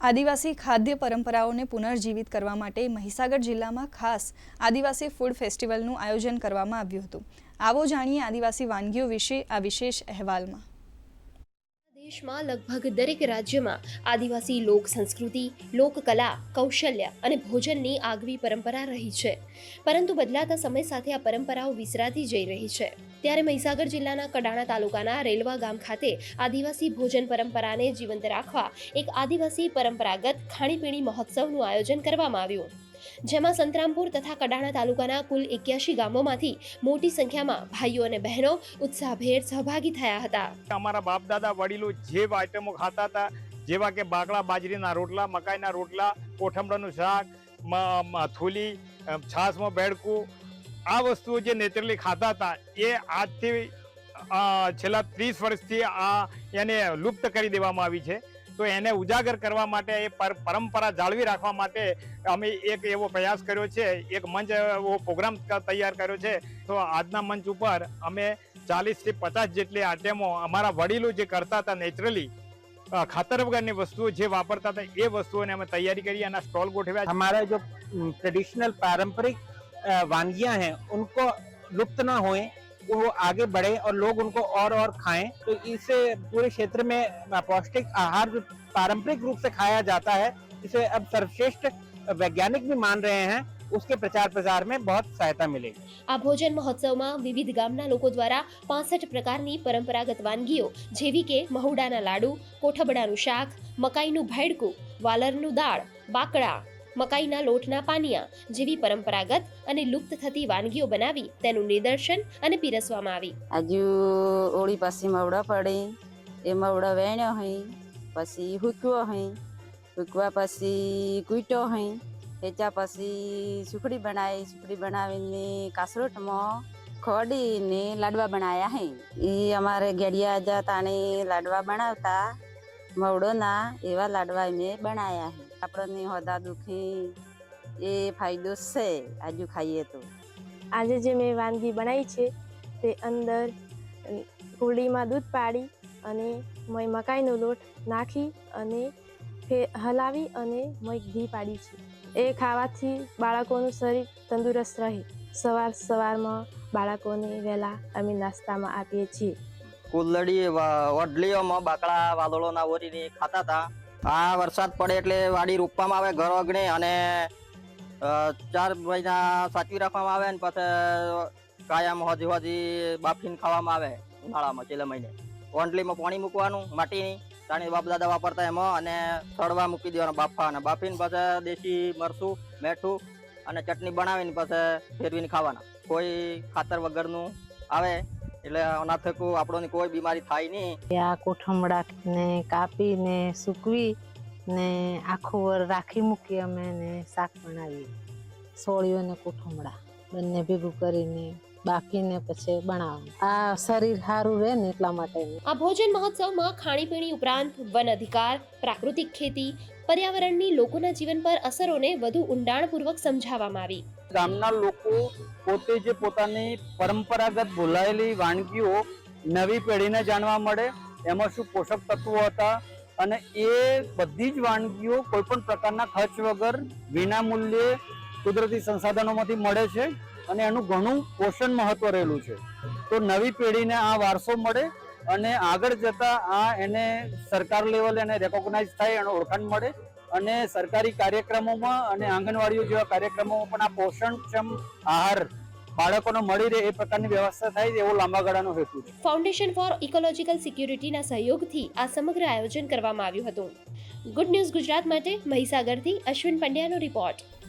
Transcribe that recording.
આદિવાસી ખાદ્ય પરંપરાઓને પુનર્જીવિત કરવા માટે મહીસાગર જિલ્લામાં ખાસ આદિવાસી ફૂડ ફેસ્ટિવલનું આયોજન કરવામાં આવ્યું હતું. આવો જાણીએ આદિવાસી વાનગીઓ વિશે આ વિશેષ અહેવાલમાં. દેશમાં લગભગ દરેક રાજ્યમાં આદિવાસી લોક સંસ્કૃતિ લોકકલા કૌશલ્ય અને ભોજનની આગવી પરંપરા રહી છે. પરંતુ બદલાતા સમય સાથે આ પરંપરાઓ વિસરાતી જઈ રહી છે. ત્યારે મહીસાગર જિલ્લાના કડાણા તાલુકાના રેલવા ગામ ખાતે આદિવાસી ભોજન પરંપરાને જીવંત રાખવા એક આદિવાસી પરંપરાગત ખાણીપીણી મહોત્સવનું આયોજન કરવામાં આવ્યું. જેમાં સંતરામપુર તથા કડાણા તાલુકાના કુલ એક્યાસી ગામોમાંથી મોટી સંખ્યામાં ભાઈઓ અને બહેનો ઉત્સાહભેર સહભાગી થયા હતા. અમારા બાપ દાદા વડીલો જે આઈટમો ખાતા હતા, જેવા કે બાકડા બાજરીના રોટલા, મકાઈના રોટલા કોઠમડાનું શાક, મ- છાસમાં બેડકું આ વસ્તુઓ જે નેચરલી ખાતા હતા, એ આજથી છેલ્લા ત્રીસ વર્ષથી આ એને લુપ્ત કરી દેવામાં આવી છે. તો એને ઉજાગર કરવા માટે, એ પરંપરા જાળવી રાખવા માટે અમે એક એવો પ્રયાસ કર્યો છે. એક મંચ એવો પ્રોગ્રામ તૈયાર કર્યો છે. તો આજના મંચ ઉપર અમે ચાલીસથી પચાસ જેટલી આઈટમો અમારા વડીલો જે કરતા હતા નેચરલી ખાતર વગરની વસ્તુઓ જે વાપરતા હતા, એ વસ્તુઓને અમે તૈયારી કરી અને સ્ટોલ ગોઠવ્યા અમારા જો ટ્રેડિશનલ પારંપરિક वानगियां हैं उनको लुप्त ना होए वो आगे बढ़े और लोग उनको और और खाएं तो इससे पूरे क्षेत्र में अ, पौष्टिक आहार जो पारंपरिक रूप से खाया जाता है इसे अब सर्वश्रेष्ठ वैज्ञानिक भी मान रहे हैं उसके प्रचार प्रसार में बहुत सहायता मिलेगी આ ભોજન મહોત્સવમાં વિવિધ ગામના લોકો દ્વારા પાસઠ પ્રકારની પરંપરાગત વાનગીઓ જેવી કે મહુડાના લાડુ કોઠબડાનું શાક મકાઈનું ભેડકું વાલરનું દાળ બાકડા મકાઈના લોટના પાનિયા જેવી પરંપરાગત અને લુપ્ત થતી વાનગીઓ બનાવી તેનું નિદર્શન અને પીરસવામાં આવી. આજુ ઓળી પછી મવડો પડે, એ મવડો વેણ્યો હઈ, પછી હુકવો હઈ, હુકવા પછી કૂટ્યો હઈ એચા પછી સુખડી બનાવી, સુખડી બનાવીને કાસરોટમાં ખોડીને લાડવા બનાવ્યા હે એ અમારે ગેડિયા જા તાણે લાડવા બનાવતા, મવડોના એવા લાડવા મેં બનાવ્યા હે આપણને હોદા દુખી એ ફાયદો છે આજુ ખાઈએ તો. આજે જે મેં વાનગી બનાવી છે તે અંદર કુરડીમાં દૂધ પાડી અને મય મકાઈનો લોટ નાખી અને ફે હલાવી અને મય ઘી પાડી છે. એ ખાવાથી બાળકોનું શરીર તંદુરસ્ત રહે. સવાર સવારમાં બાળકોને વહેલા અમે નાસ્તામાં આપીએ છીએ. કુલ્લડી વડલીઓમાં બાકડા વાદળોના ઓરીને ખાતા હતા. આ વરસાદ પડે એટલે વાડી રોપવામાં આવે, ઘર અગણે અને ચાર મહિના સાચવી રાખવામાં આવે ને પછી કાયમ હજી હજી બાફીને ખાવામાં આવે ઉનાળામાં, છેલ્લા મહિને. ઓંડલીમાં પાણી મૂકવાનું, માટીની, તાણી બાપ દાદા વાપરતા એમાં અને સડવા મૂકી દેવાના બાફા અને બાફીને પછી દેશી મરચું મેઠું અને ચટણી બનાવીને પછી ફેરવીને ખાવાના. કોઈ ખાતર વગરનું આવે એટલે આના થકું આપણને કોઈ બીમારી થાય નહીં. આ કોઠમડા ને કાપીને, સૂકવી ને આખું વર રાખી મૂકી અમે ને શાક બનાવીએ. સોળીઓ ને કોઠમડા. બંને ભેગું કરીને બાફીને પછી બનાવવાનું. આ શરીર સારું રહે ને એટલા માટે આ ભોજન મહોત્સવમાં ખાણીપીણી ઉપરાંત વન અધિકાર પ્રાકૃતિક ખેતી પર્યાવરણની લોકોના જીવન પર અસરોને વધુ ઊંડાણપૂર્વક સમજાવવામાં આવી. ગામના લોકો પોતે જે પોતાની પરંપરાગત ભૂલાયેલી વાનગીઓ નવી પેઢીને જાણવા મળે એમાં શું પોષક તત્વો હતા અને એ બધી જ વાનગીઓ કોઈ પણ પ્રકારના ખર્ચ વગર વિના મૂલ્યે કુદરતી સંસાધનોમાંથી મળે છે અને એનું ઘણું પોષણ મહત્વ રહેલું છે. તો નવી પેઢીને આ વારસો મળે અને આગળ જતા આ એને સરકાર લેવલે એને રેકોગ્નાઇઝ થાય, એનો ઓળખાણ મળે અને સરકારી કાર્યક્રમોમાં અને આંગણવાડીઓ જેવા કાર્યક્રમોમાં પણ આ પોષણક્ષમ આહાર બાળકોને મળી રહે એ પ્રકારની વ્યવસ્થા થાય એવો લાંબા ગાળાનો હેતુ છે. ફાઉન્ડેશન ફોર ઇકોલોજીકલ સિક્યુરિટીના સહયોગથી આ સમગ્ર આયોજન કરવામાં આવ્યું હતું. ગુડ ન્યૂઝ ગુજરાત માટે મહીસાગરથી અશ્વિન પંડ્યાનો રિપોર્ટ